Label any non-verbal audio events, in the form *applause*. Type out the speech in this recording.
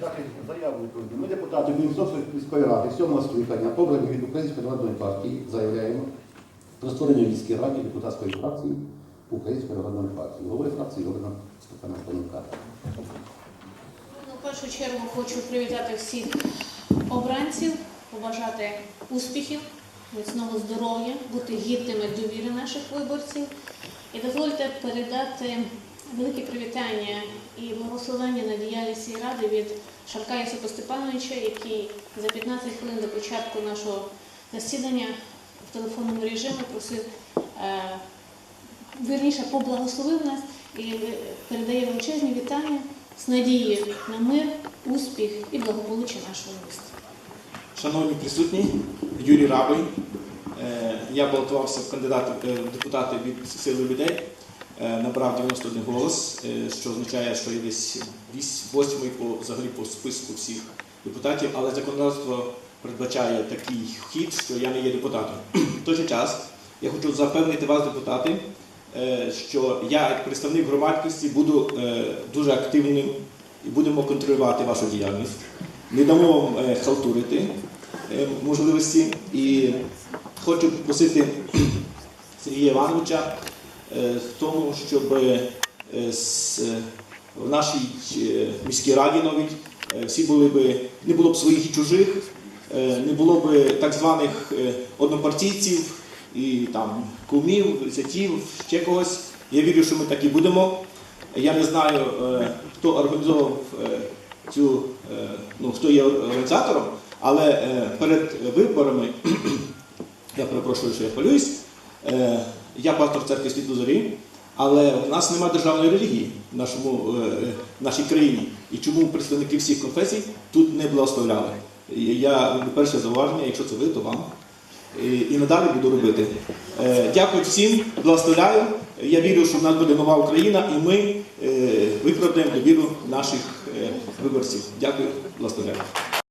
дати заяву відповідну. Ми депутати Міністерства міської ради сьомого скликання, обрані від Української народної партії, заявляємо про створення в міській раді депутатської фракції Української народної партії. Голови фракції Галина Степана Антоненка. Ну, В першу чергу хочу привітати всіх обранців, побажати успіхів, міцного здоров'я, бути гідними довіри наших виборців. І дозвольте передати велике привітання і благословення на діяльність цієї ради від Шарка Йосипа Степановича, який за 15 хвилин до початку нашого засідання в телефонному режимі просив е, вірніше поблагословив нас і передає величезні вітання з надією на мир, успіх і благополуччя нашого міста. Шановні присутні, Юрій Рабий. Е, Я балотувався в кандидати е, в депутати від сили людей, набрав 91 голос, е, що означає, що я десь вісь- восьмий по взагалі по списку всіх депутатів, але законодавство передбачає такий вхід, що я не є депутатом. *clears throat* В той же час я хочу запевнити вас, депутати, е, що я, як представник громадськості, буду е, дуже активним і будемо контролювати вашу діяльність. Не дамо вам е, халтурити е, можливості. І хочу попросити *clears throat* Сергія Івановича е, в тому, щоб е, е, в нашій е, міській раді навіть е, всі були би, не було б своїх і чужих, е, не було б так званих е, однопартійців і там кумів, зятів, ще когось. Я вірю, що ми так і будемо. Я не знаю, е, хто організовував е, цю, е, ну, хто є організатором, але е, перед виборами, *clears throat* я перепрошую, що я е, я пастор церкви світло зорі, але в нас немає державної релігії в, нашому, е, е, в нашій країні. І чому представники всіх конфесій тут не благословляли? Я перше зауваження, якщо це ви, то вам. І, надалі буду робити. Е, Дякую всім, благословляю. Я вірю, що в нас буде нова Україна, і ми е, виправдаємо довіру наших е, виборців. Дякую, благословляю.